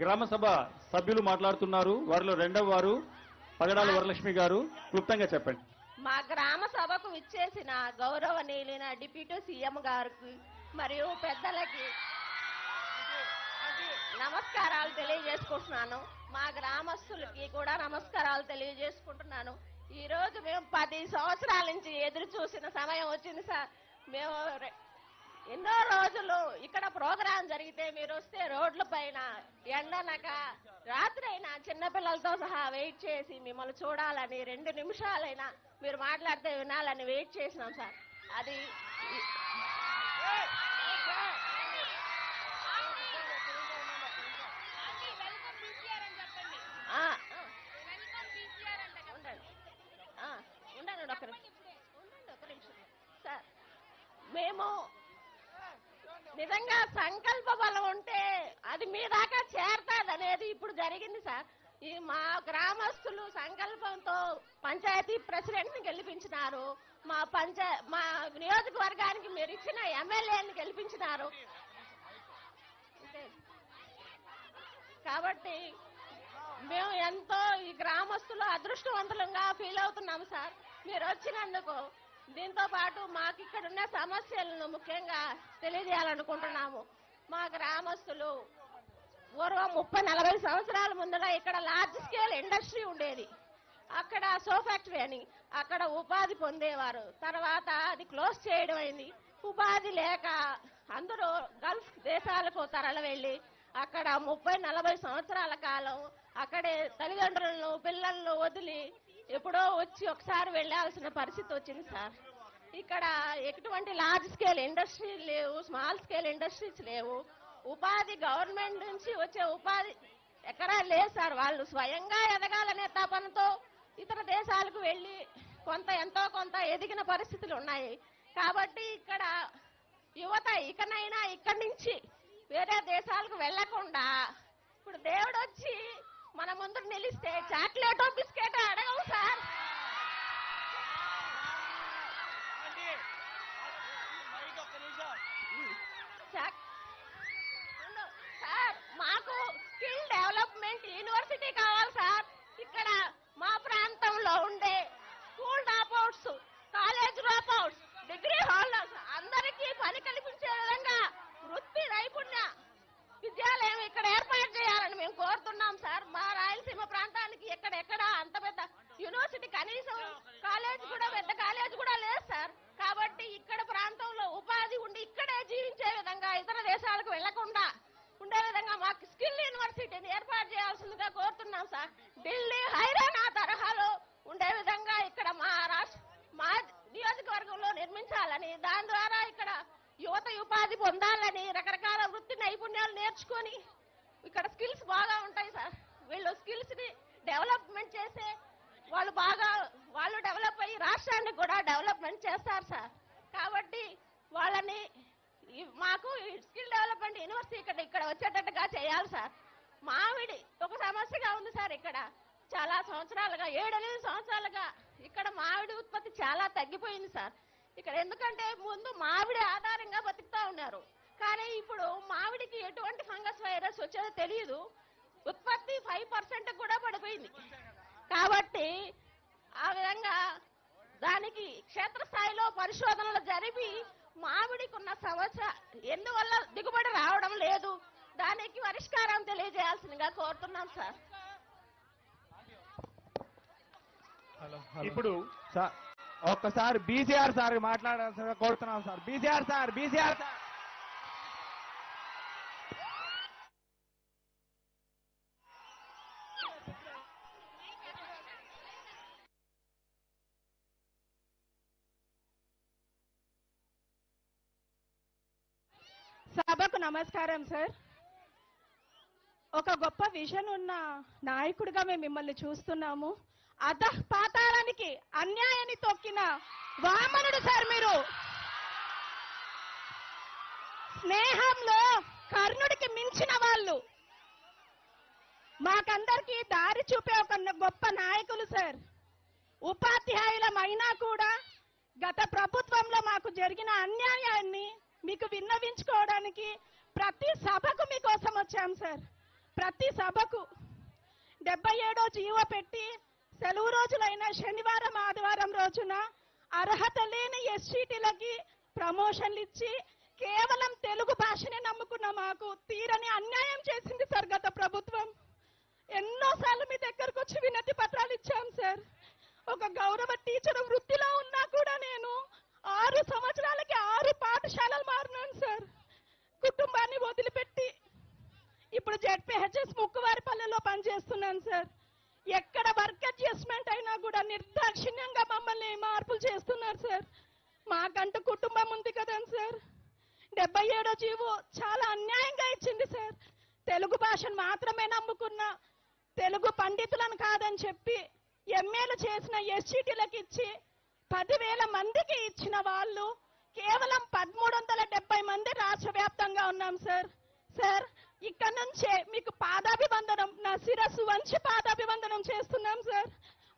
గ్రామసభ సభ్యులు మాట్లాడుతున్నారు. వారిలో రెండవ వారు పగడాల వరలక్ష్మి గారు. క్లుప్తంగా చెప్పండి. మా గ్రామ సభకు విచ్చేసిన గౌరవనీయులైన డిప్యూటీ సీఎం గారికి మరియు పెద్దలకి నమస్కారాలు తెలియజేసుకుంటున్నాను. మా గ్రామస్తులకి కూడా నమస్కారాలు తెలియజేసుకుంటున్నాను. ఈ రోజు మేము పది సంవత్సరాల నుంచి ఎదురు చూసిన సమయం వచ్చింది సార్. మేము ఎన్నో రోజులు ఇక్కడ ప్రోగ్రాం జరిగితే మీరు వస్తే రోడ్ల పైన ఎండనక రాత్రైనా చిన్నపిల్లలతో సహా వెయిట్ చేసి మిమ్మల్ని చూడాలని రెండు నిమిషాలైనా మీరు మాట్లాడితే వినాలని వెయిట్ చేసినాం సార్. అది ఉండండి ఒక ఉండండి ఒక నిమిషం. సార్ మేము నిజంగా సంకల్ప బలం ఉంటే అది మీ దాకా చేరుతుంది అనేది ఇప్పుడు జరిగింది సార్. ఈ మా గ్రామస్తులు సంకల్పంతో పంచాయతీ ప్రెసిడెంట్ని గెలిపించినారు. మా పంచా మా నియోజకవర్గానికి మీరు ఇచ్చిన ఎమ్మెల్యేని గెలిపించినారు. కాబట్టి మేము ఎంతో ఈ గ్రామస్తులు అదృష్టవంతులంగా ఫీల్ అవుతున్నాము సార్. మీరు వచ్చినందుకు దీంతో పాటు మాకు ఇక్కడ ఉన్న సమస్యలను ముఖ్యంగా తెలియజేయాలనుకుంటున్నాము. మా గ్రామస్తులు పూర్వం ముప్పై నలభై సంవత్సరాల ముందర ఇక్కడ లార్జ్ స్కేల్ ఇండస్ట్రీ ఉండేది. అక్కడ సో ఫ్యాక్టరీ అని అక్కడ ఉపాధి పొందేవారు. తర్వాత అది క్లోజ్ చేయడం అయింది. ఉపాధి లేక అందరూ గల్ఫ్ దేశాలకు తరలి వెళ్ళి అక్కడ ముప్పై నలభై సంవత్సరాల కాలం అక్కడే తల్లిదండ్రులను పిల్లలను వదిలి ఎప్పుడో వచ్చి ఒకసారి వెళ్ళాల్సిన పరిస్థితి వచ్చింది సార్. ఇక్కడ ఎటువంటి లార్జ్ స్కేల్ ఇండస్ట్రీ లేవు స్మాల్ స్కేల్ ఇండస్ట్రీస్ లేవు. ఉపాధి గవర్నమెంట్ నుంచి వచ్చే ఉపాధి ఎక్కడా లేదు సార్. వాళ్ళు స్వయంగా ఎదగాలనే తపనతో ఇతర దేశాలకు వెళ్ళి కొంత ఎంతో కొంత ఎదిగిన పరిస్థితులు ఉన్నాయి. కాబట్టి ఇక్కడ యువత ఇకనైనా ఇక్కడి నుంచి వేరే దేశాలకు వెళ్ళకుండా ఇప్పుడు దేవుడు వచ్చి మన ముందు నిలిస్తే చాక్లెటో బిస్కెట్ అడగ మాకు యూనివర్సిటీ కావాలి సార్. ఇక్కడ మా ప్రాంతంలో ఉండే school dropouts college dropouts degree holders అందరికీ పని కల్పించే విధంగా వృత్తి నైపుణ్య విద్యాలయం ఇక్కడ ఏర్పాటు చేయాలని మేము కోరుతున్నాం సార్. మా రాయలసీమ ప్రాంతానికి ఎక్కడెక్కడ అంత పెద్ద యూనివర్సిటీ కనీసం కాలేజ్ కూడా పెద్ద కాలేజ్ కూడా లేదు సార్. కాబట్టి ఇక్కడ ప్రాంతంలో ఉపాధి ఉండి ఇక్కడే జీవించే విధంగా ఇతర దేశాలకు వెళ్ళకుండా ఉండే విధంగా మాకు స్కిల్ యూనివర్సిటీని ఏర్పాటు చేయాల్సిందిగా కోరుతున్నాం సార్. ఢిల్లీ హైరానా తరహాలో ఉండే విధంగా ఇక్కడ మా రాష్ట్ర మా నియోజకవర్గంలో నిర్మించాలని దాని ద్వారా ఇక్కడ యువత ఉపాధి పొందాలని రకరకాల వృత్తి నైపుణ్యాలు నేర్చుకొని ఇక్కడ స్కిల్స్ బాగా ఉంటాయి సార్. వీళ్ళు స్కిల్స్ని డెవలప్మెంట్ చేసే వాళ్ళు బాగా వాళ్ళు డెవలప్ అయ్యి రాష్ట్రానికి కూడా డెవలప్మెంట్ చేస్తారు సార్. కాబట్టి వాళ్ళని మాకు స్కిల్ యూనివర్సిటీ ఇక్కడ ఇక్కడ వచ్చేటట్టుగా చేయాలి సార్. మామిడి ఒక సమస్యగా ఉంది సార్ ఇక్కడ. చాలా సంవత్సరాలుగా ఏడెనిమిది సంవత్సరాలుగా ఇక్కడ మామిడి ఉత్పత్తి చాలా తగ్గిపోయింది సార్. ఇక్కడ ఎందుకంటే ముందు మామిడి ఆధారంగా బతుకుతా ఉన్నారు. కానీ ఇప్పుడు మామిడికి ఎటువంటి ఫంగస్ వైరస్ వచ్చేదో తెలియదు ఉత్పత్తి ఫైవ్ పర్సెంట్ కూడా పడిపోయింది. కాబట్టి ఆ విధంగా దానికి క్షేత్రస్థాయిలో పరిశోధనలు జరిపి మామిడికి ఉన్న సమస్య ఎందువల్ల దిగుబడి రావడం లేదు? దానికి పరిష్కారం తెలియజేయాల్సిందిగా కోరుతున్నాం సార్. ఇప్పుడు సార్ ఒక్కసారి బీసీఆర్ సార్ మాట్లాడాల్సిందిగా కోరుతున్నాం sir. B C R sir B C R sir. నమస్కారం సార్ ఒక గొప్ప విజన్ ఉన్న నాయకుడిగా మేము మిమ్మల్ని చూస్తున్నాము. అధ పాతాళానికి అన్యాయాన్ని తొక్కిన వామనుడు సార్ మీరు. స్నేహంలో కర్ణుడికి మించిన వాళ్ళు. మాకందరికీ దారి చూపే ఒక గొప్ప నాయకులు సార్ ఉపాధ్యాయులమైనా కూడా గత ప్రభుత్వంలో మాకు జరిగిన అన్యాయాన్ని మీకు విన్నవించుకోవడానికి ప్రతి సభకు మీకోసం వచ్చాం సార్. ప్రతి సభకు డెబ్బై ఏడో జీవో పెట్టి సెలవు రోజులైన శనివారం ఆదివారం రోజున అర్హత లేని ఎస్సీటీలకి ప్రమోషన్లు ఇచ్చి కేవలం తెలుగు భాషనే నమ్ముకున్న మాకు తీరని అన్యాయం చేసింది సార్ గత ప్రభుత్వం. ఎన్నోసార్లు మీ దగ్గరకు వచ్చి వినతి పత్రాలు ఇచ్చాం సార్. ఒక గౌరవ టీచర్ వృత్తిలో ఉన్నా కూడా నేను ఆరు సంవత్సరాలకి ఆరు పాఠశాలలు మారినాను సార్. కుటుంబాన్ని వదిలిపెట్టి ఇప్పుడు జెడ్పీహెచ్ఎస్ ముక్కువారిపల్లెలో పనిచేస్తున్నాను సార్. ఎక్కడ వర్క్ అడ్జస్ట్మెంట్ అయినా కూడా నిర్దాక్షిణ్యంగా మమ్మల్ని మార్పులు చేస్తున్నారు సార్. మాకంటూ కుటుంబం ఉంది కదండి సార్. డెబ్బై ఏడో జీవో చాలా అన్యాయంగా ఇచ్చింది సార్. తెలుగు భాషను మాత్రమే నమ్ముకున్న తెలుగు పండితులను కాదని చెప్పి ఎమ్మెల్యే చేసిన ఎస్సీటీలకు ఇచ్చి పదివేల మందికి ఇచ్చిన వాళ్ళు కేవలం పదమూడు వందల డెబ్బై మంది రాష్ట్ర వ్యాప్తంగా ఉన్నాం సార్. సార్ ఇక్కడ నుంచే మీకు పాదాభివందనం నా శిరస్సు వంచి పాదాభివందనం చేస్తున్నాం సార్.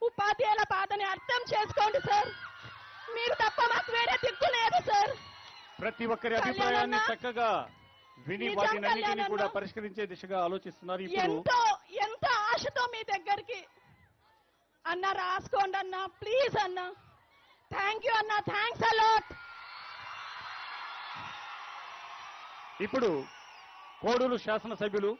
ఉపాధ్యాయుల బాధని అర్థం చేసుకోండి సార్. మీరు తప్ప మాకు వేరే దిక్కు లేదు సార్. ప్రతి ఒక్కరి అభిప్రాయాన్ని. చక్కగా విని కళ్యాణ్ కూడా. పరిష్కరించే దిశగా ఆలోచిస్తున్నారు. ఎంతో ఎంతో ఆశతో మీ దగ్గరికి అన్న రాసుకోండి అన్న ప్లీజ్ అన్న. థ్యాంక్ యూ అన్న థ్యాంక్స్ అలాట్ ఇప్పుడు కోడూరు శాసనసభ్యులు